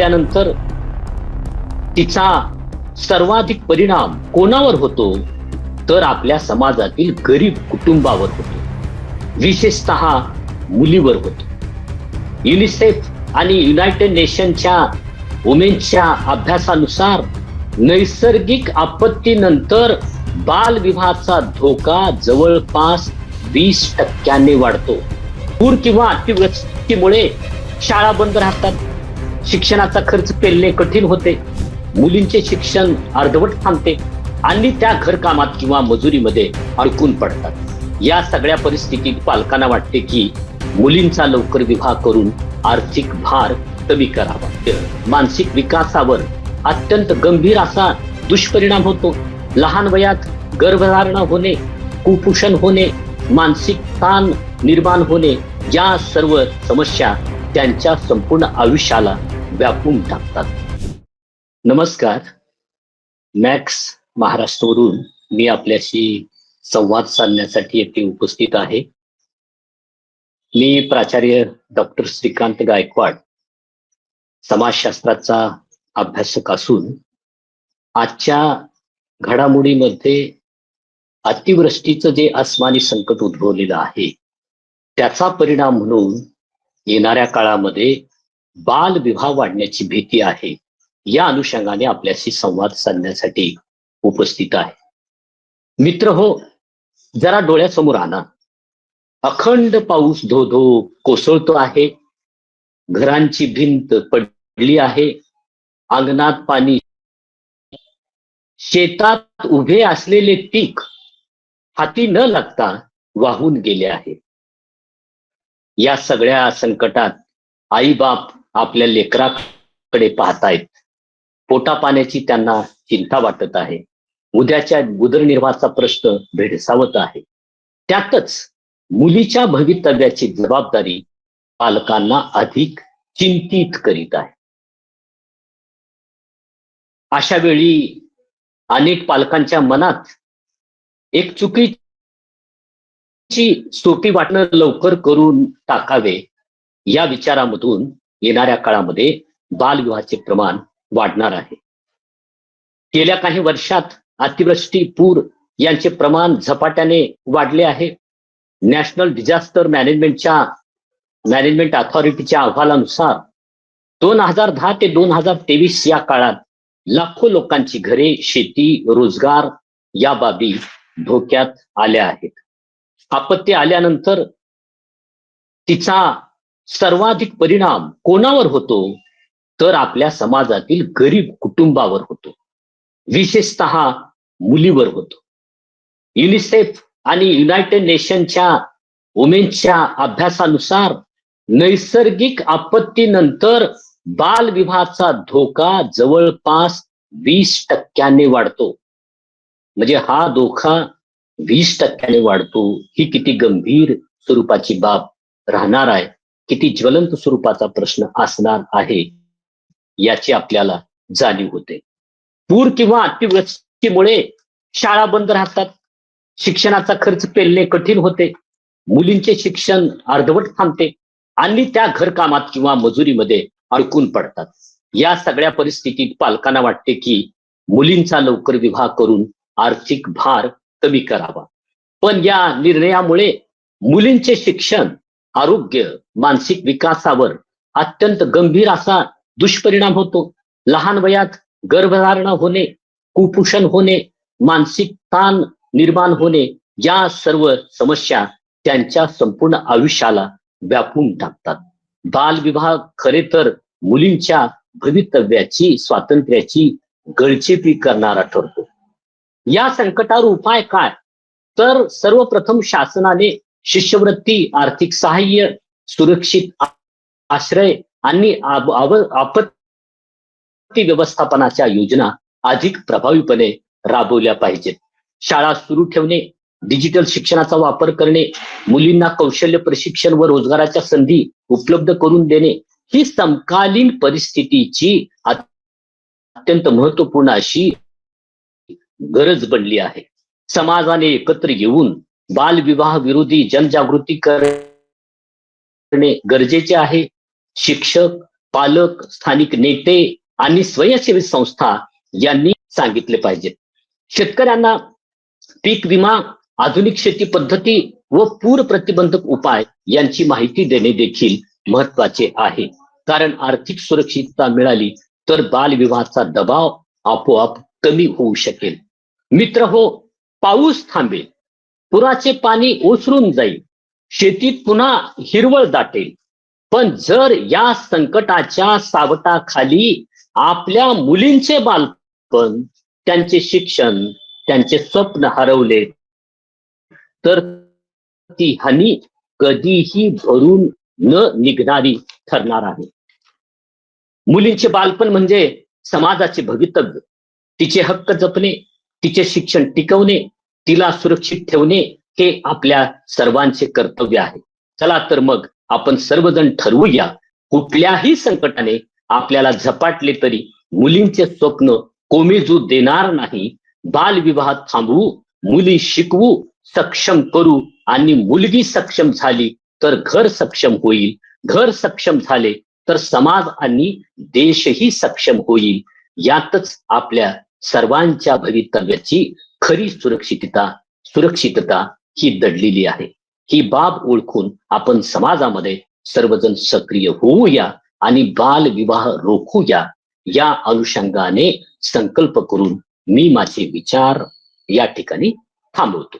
त्यानंतर तिचा सर्वाधिक परिणाम कोणावर होतो? तर आपल्या समाजातील गरीब कुटुंबावर होतो. विशेषतः मुलीवर होतो. युनिसेफ आणि युनायटेड नेशनच्या वुमेनच्या अभ्यासानुसार नैसर्गिक आपत्तीनंतर बालविवाहाचा धोका जवळपास वीस टक्क्यांनी वाढतो. पूर किंवा अतिवृष्टीमुळे शाळा बंद राहतात. शिक्षणाचा खर्च पेलणे कठीण होते. मुलींचे शिक्षण अर्धवट थांबते आणि त्या घरकामात किंवा मजुरीमध्ये अडकून पडतात. या सगळ्या परिस्थितीत पालकांना वाटते की मुलींचा लवकर विवाह करून आर्थिक भार कमी करावा. मानसिक विकासावर अत्यंत गंभीर असा दुष्परिणाम होतो. लहान वयात गर्भधारणा होणे कुपोषण होणे मानसिक ताण निर्माण होणे या सर्व समस्या त्यांच्या संपूर्ण आयुष्याला व्यापून टाकतात. नमस्कार. मॅक्स महाराष्ट्रवरून मी आपल्याशी संवाद साधण्यासाठी येथे उपस्थित आहे. मी प्राचार्य डॉक्टर श्रीकांत गायकवाड समाजशास्त्राचा अभ्यासक असून आजच्या घडामोडीमध्ये अतिवृष्टीचं जे आसमानी संकट उद्भवलेलं आहे त्याचा परिणाम म्हणून येणाऱ्या काळामध्ये बालविवाह वाढण्याची भीती आहे. या अनुषंगाने आपल्याशी संवाद साधण्यासाठी उपस्थित आहे. मित्र हो जरा डोळ्यासमोर आणा. अखंड पाऊस धो धो कोसळतो आहे. घरांची भिंत पडली आहे. अंगणात पाणी शेतात उभे असलेले पीक हाती न लागता वाहून गेले आहे. या सगळ्या संकटात आई बाप आपल्या लेकराकडे पाहतायत. पोटा पाण्याची त्यांना चिंता वाटत आहे. उद्याच्या उदरनिर्वाहाचा प्रश्न भेडसावत आहे. त्यातच मुलीच्या भवितव्याची जबाबदारी पालकांना अधिक चिंतित करीत आहे. अशा वेळी अनेक पालकांच्या मनात एक चुकीची सोपी वाटणं लवकर करून टाकावे या विचारामधून येणाऱ्या काळामध्ये बालविवाहाचे प्रमाण वाढणार आहे. गेल्या काही वर्षात अतिवृष्टी पूर यांचे प्रमाण झपाट्याने वाढले आहे. नॅशनल डिझास्टर मॅनेजमेंटच्या मॅनेजमेंट अथॉरिटीच्या अहवालानुसार दोन हजार दहा ते दोन हजार तेवीस या काळात लाखो लोकांची घरे शेती रोजगार या बाबी धोक्यात आल्या आहेत. आपत्ती आल्यानंतर तिचा सर्वाधिक परिणाम कोणावर होतो? तर आपल्या समाजातील गरीब कुटुंबावर होतो. विशेषतः मुलीवर होतो. युनिसेफ आणि युनायटेड नेशनच्या वुमेनच्या अभ्यासानुसार नैसर्गिक आपत्तीनंतर बालविवाहाचा धोका जवळपास वीस टक्क्याने वाढतो. म्हणजे हा धोका वीस टक्क्याने वाढतो. ही किती गंभीर स्वरूपाची बाब राहणार आहे. किती ज्वलंत स्वरूपाचा प्रश्न असणार आहे याची आपल्याला जाणीव होते. पूर किंवा अतिवृष्टीमुळे शाळा बंद राहतात शिक्षणाचा खर्च पेलणे कठीण होते मुलींचे शिक्षण अर्धवट थांबते आणि त्या घरकामात किंवा मजुरीमध्ये अडकून पडतात. या सगळ्या परिस्थितीत पालकांना वाटते की मुलींचा लवकर विवाह करून आर्थिक भार कमी करावा. पण या निर्णयामुळे मुलींचे शिक्षण आरोग्य मानसिक विकासावर अत्यंत गंभीर असा दुष्परिणाम होतो. लहान वयात गर्भधारणा होणे कुपोषण होणे मानसिक ताण निर्माण होणे या सर्व समस्या त्यांच्या संपूर्ण आयुष्याला व्यापून टाकतात. बालविवाह खरे तर मुलींच्या भवितव्याची स्वातंत्र्याची गळचेपी करणारा ठरतो. या संकटावर उपाय काय? तर सर्वप्रथम शासनाने शिष्यवृत्ती आर्थिक सहाय्य सुरक्षित आश्रय आणि आपत्ती व्यवस्थापनाच्या योजना अधिक प्रभावीपणे राबवल्या पाहिजेत. शाळा सुरू ठेवणे डिजिटल शिक्षणाचा वापर करणे मुलींना कौशल्य प्रशिक्षण व रोजगाराच्या संधी उपलब्ध करून देणे ही समकालीन परिस्थितीची अत्यंत महत्त्वपूर्ण अशी गरज बनली आहे. समाजाने एकत्र येऊन बालविवाह विरोधी जनजागृती करणे गरजेचे आहे. शिक्षक पालक स्थानिक नेते आणि स्वयंसेवी संस्था यांनी सांगितले पाहिजेत शेतकऱ्यांना पीक विमा आधुनिक शेती पद्धती व पूर प्रतिबंधक उपाय यांची माहिती देणे देखील महत्त्वाचे आहे. कारण आर्थिक सुरक्षितता मिळाली तर बालविवाहाचा दबाव आपोआप कमी होऊ शकेल. मित्र हो पाऊस थांबेल. पुराचे पाणी ओसरून जाईल. शेतीत पुन्हा हिरवळ दाटेल. पण जर या संकटाच्या सावटाखाली आपल्या मुलींचे बालपण त्यांचे शिक्षण त्यांचे स्वप्न हरवले तर ती हानी कधीही भरून न निघणारी ठरणार आहे. मुलींचे बालपण म्हणजे समाजाचे भवितव्य. तिचे हक्क जपणे तिचे शिक्षण टिकवणे तिला सुरक्षित ठेवणे हे आपल्या सर्वांचे कर्तव्य आहे. चला तर मग आपण सर्वजण ठरवूया कुठल्याही संकटाने आपल्याला झपाटले तरी मुलींचे स्वप्न कोमेजू देणार नाही. बालविवाह थांबवू मुली शिकवू सक्षम करू आणि मुलगी सक्षम झाली तर घर सक्षम होईल. घर सक्षम झाले तर समाज आणि देशही सक्षम होईल. यातच आपल्या सर्वांच्या भवितव्याची खरी सुरक्षितता सुरक्षितता ही दडलेली आहे. ही बाब ओळखून आपण समाजामध्ये सर्वजण सक्रिय होऊया आणि बालविवाह रोखूया या अनुषंगाने संकल्प करून मी माझे विचार या ठिकाणी थांबवतो.